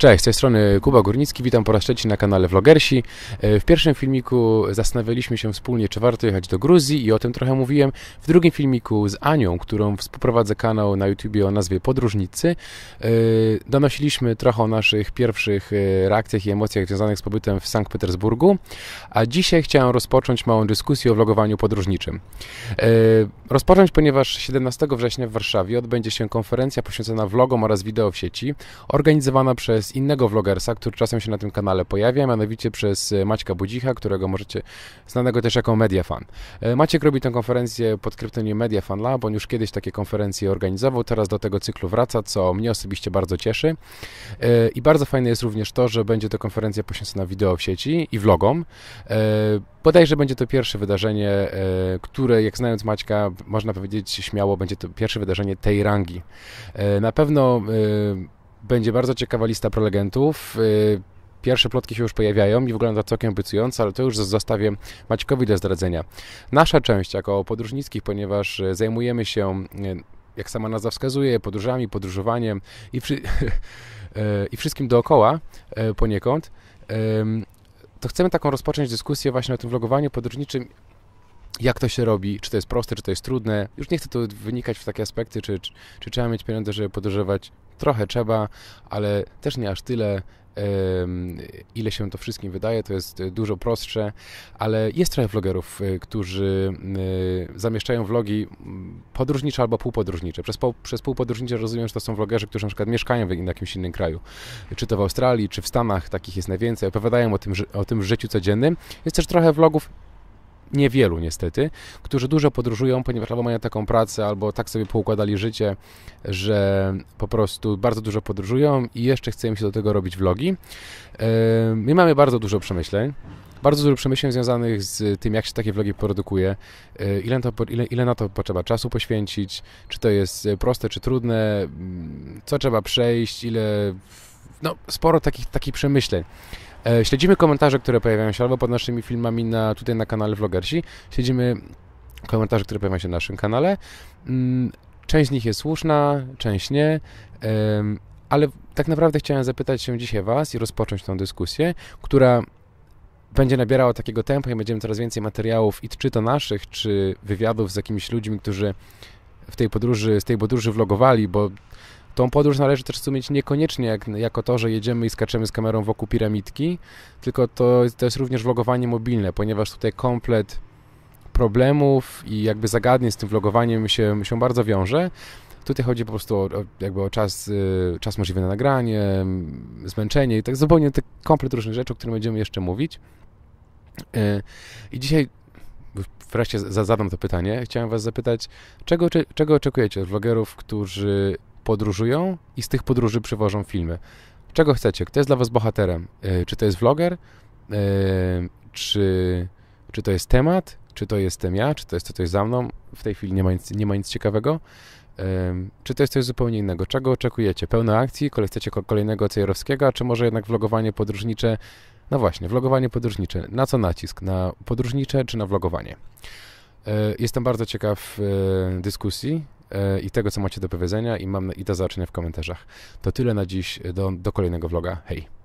Cześć, z tej strony Kuba Górnicki, witam po raz trzeci na kanale Vlogersi. E, W pierwszym filmiku zastanawialiśmy się wspólnie, czy warto jechać do Gruzji i o tym trochę mówiłem. W drugim filmiku z Anią, którą współprowadzę kanał na YouTubie o nazwie Podróżnicy, e, donosiliśmy trochę o naszych pierwszych e, reakcjach i emocjach związanych z pobytem w Sankt Petersburgu, a dzisiaj chciałem rozpocząć małą dyskusję o vlogowaniu podróżniczym. Rozpocząć, ponieważ 17 września w Warszawie odbędzie się konferencja poświęcona vlogom oraz wideo w sieci, organizowana przez innego vlogersa, który czasem się na tym kanale pojawia, mianowicie przez e, Maćka Budzicha, którego możecie, znanego też jako Mediafan. E, Maciek robi tę konferencję pod kryptoniem Mediafan Lab, on już kiedyś takie konferencje organizował, teraz do tego cyklu wraca, co mnie osobiście bardzo cieszy. E, I bardzo fajne jest również to, że będzie to konferencja poświęcona wideo w sieci i vlogom. Bodajże będzie to pierwsze wydarzenie, które, jak znając Maćka, można powiedzieć śmiało, będzie to pierwsze wydarzenie tej rangi. Na pewno będzie bardzo ciekawa lista prelegentów. E, Pierwsze plotki się już pojawiają i wygląda całkiem obiecująco, ale to już zostawię Maćkowi do zdradzenia. Nasza część jako podróżnickich, ponieważ e, zajmujemy się, e, jak sama nazwa wskazuje, podróżami, podróżowaniem i, e, i wszystkim dookoła poniekąd, to chcemy taką rozpocząć dyskusję właśnie o tym vlogowaniu podróżniczym. Jak to się robi, czy to jest proste, czy to jest trudne. Już nie chcę tu wynikać w takie aspekty, czy, czy, czy trzeba mieć pieniądze, żeby podróżować. Trochę trzeba, ale też nie aż tyle, ile się to wszystkim wydaje. To jest dużo prostsze, ale jest trochę vlogerów, e, którzy e, zamieszczają vlogi m, podróżnicze albo półpodróżnicze. Przez, pół, przez półpodróżnicze rozumiem, że to są vlogerzy, którzy na przykład mieszkają w jakimś innym kraju. Czy to w Australii, czy w Stanach, takich jest najwięcej. Opowiadają o tym, o tym życiu codziennym. Jest też trochę vlogów niewielu niestety, którzy dużo podróżują, ponieważ albo mają taką pracę, albo tak sobie poukładali życie, że po prostu bardzo dużo podróżują i jeszcze chce im się do tego robić vlogi. My mamy bardzo dużo przemyśleń, bardzo dużo przemyśleń związanych z tym, jak się takie vlogi produkuje, e, ile, to, ile, ile na to potrzeba czasu poświęcić, czy to jest proste, czy trudne, co trzeba przejść, ile... No, sporo takich, takich przemyśleń. E, Śledzimy komentarze, które pojawiają się albo pod naszymi filmami na, tutaj na kanale Vlogersi. Śledzimy komentarze, które pojawiają się na naszym kanale. Mm, Część z nich jest słuszna, część nie, ale tak naprawdę chciałem zapytać się dzisiaj Was i rozpocząć tą dyskusję, która będzie nabierała takiego tempa i będziemy coraz więcej materiałów, i czy to naszych, czy wywiadów z jakimiś ludźmi, którzy w tej podróży, z tej podróży vlogowali, bo tą podróż należy też rozumieć niekoniecznie jak, jako to, że jedziemy i skaczemy z kamerą wokół piramidki, tylko to, to jest również vlogowanie mobilne, ponieważ tutaj komplet problemów i jakby zagadnień z tym vlogowaniem się, się bardzo wiąże. Tutaj chodzi po prostu o, o, jakby o czas, y, czas możliwy na nagranie, zmęczenie i tak zupełnie te komplet różnych rzeczy, o których będziemy jeszcze mówić. Y, I dzisiaj wreszcie za- zadam to pytanie. Chciałem Was zapytać, czego, czego oczekujecie od vlogerów, którzy podróżują i z tych podróży przywożą filmy? Czego chcecie? Kto jest dla Was bohaterem? Y, Czy to jest vloger? Y, Czy, czy to jest temat? Czy to jestem ja? Czy to jest coś za mną? W tej chwili nie ma nic, nie ma nic ciekawego. Ym, Czy to jest coś zupełnie innego? Czego oczekujecie? Pełne akcji? Chcecie ko- kolejnego Cejerowskiego? A czy może jednak vlogowanie podróżnicze? No właśnie, vlogowanie podróżnicze. Na co nacisk? Na podróżnicze czy na vlogowanie? E, Jestem bardzo ciekaw e, dyskusji e, i tego, co macie do powiedzenia i mam i do zobaczenia w komentarzach. To tyle na dziś. Do, do kolejnego vloga. Hej!